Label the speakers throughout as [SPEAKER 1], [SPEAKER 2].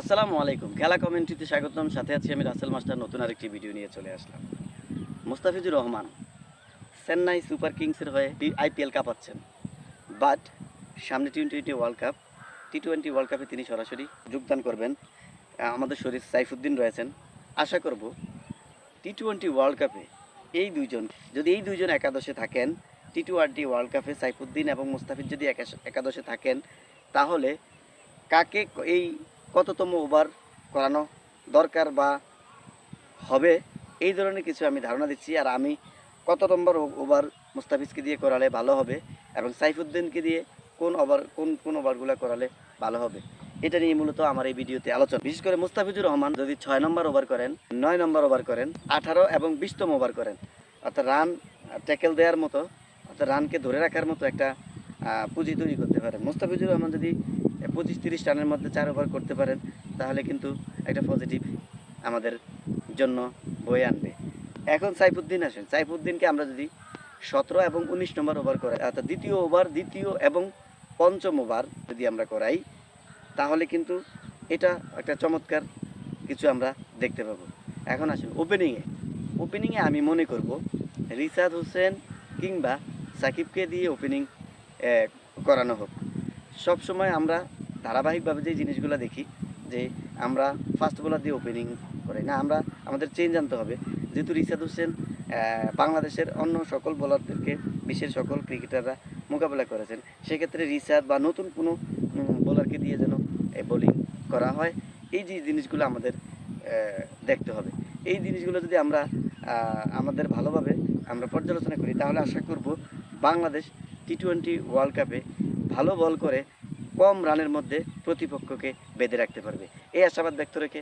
[SPEAKER 1] আসসালামু আলাইকুম। খেলা কমেন্ট্রিতে স্বাগতম। সাথে আছি আমি রাসেল মাস্টার। নতুন আরেকটি ভিডিও নিয়ে চলে আসলাম। মুস্তাফিজুর রহমান, চেন্নাই সুপার কিংসের হয়ে আইপিএল কাপাচ্ছেন। বাট সামনে T twenty world cup T twenty world কাপে তিনি সরাসরি যোগদান করবেন। আমাদের শরীর সাইফুদ্দিন রয়েছেন। আশা করব টি টোয়েন্টি ওয়ার্ল্ড কাপে এই দুইজন, যদি এই দুইজন একাদশে থাকেন, টি টোয়েন্টি ওয়ার্ল্ড কাপে সাইফুদ্দিন এবং মুস্তাফিজ যদি একাদশে থাকেন, তাহলে কাকে এই কততম ওভার করানো দরকার বা হবে? এই ধরনের কিছু আমি ধারণা দিচ্ছি আর আমি কত নম্বর ওভার মুস্তাফিজকে দিয়ে করালে ভালো হবে এবং সাইফুদ্দিনকে দিয়ে কোন ওভার, কোন কোন ওভারগুলো করালে ভালো হবে? এটা নিয়ে মূলত আমার এই ভিডিওতে আলোচনা। বিশেষ করে মুস্তাফিজুর রহমান যদি ছয় নম্বর ওভার করেন, নয় নম্বর ওভার করেন, আঠারো এবং বিশতম ওভার করেন, অর্থাৎ রান, ট্যাকেল দেওয়ার মতো, অর্থাৎ রানকে ধরে রাখার মতো একটা পুঁজি তৈরি করতে পারেন। মুস্তাফিজুর রহমান যদি পঁচিশ তিরিশ রানের মধ্যে চার ওভার করতে পারেন, তাহলে কিন্তু একটা পজিটিভ আমাদের জন্য বয়ে আনবে। এখন সাইফুদ্দিন আসেন। সাইফুদ্দিনকে আমরা যদি সতেরো এবং উনিশ নম্বর ওভার করাই, অর্থাৎ দ্বিতীয় ওভার, দ্বিতীয় এবং পঞ্চম ওভার যদি আমরা করাই, তাহলে কিন্তু এটা একটা চমৎকার কিছু আমরা দেখতে পাবো। এখন আসুন ওপেনিংয়ে ওপেনিংয়ে আমি মনে করব, রিসাদ হোসেন কিংবা সাকিবকে দিয়ে ওপেনিং করানো হোক। সবসময় আমরা ধারাবাহিকভাবে যে জিনিসগুলো দেখি, যে আমরা ফার্স্ট বোলার দিয়ে ওপেনিং করি, না, আমরা, আমাদের চেঞ্জ আনতে হবে। যেহেতু রিসাদ হোসেন বাংলাদেশের অন্য সকল বোলারদেরকে বিশ্বের সকল ক্রিকেটাররা মোকাবেলা করেছেন, সেক্ষেত্রে রিসাদ বা নতুন কোনো বোলারকে দিয়ে যেন বোলিং করা হয়, এই যে জিনিসগুলো আমাদের দেখতে হবে। এই জিনিসগুলো যদি আমরা আমাদের ভালোভাবে আমরা পর্যালোচনা করি, তাহলে আশা করব বাংলাদেশ টি টোয়েন্টি ওয়ার্ল্ড কাপে ভালো বল করে কম রানের মধ্যে প্রতিপক্ষকে বেঁধে রাখতে পারবে। এই আশাবাদ ব্যক্ত রেখে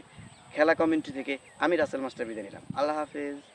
[SPEAKER 1] খেলা কমিউনিটি থেকে আমি রাসেল মাস্টার বিদায় নিলাম। আল্লাহ হাফেজ।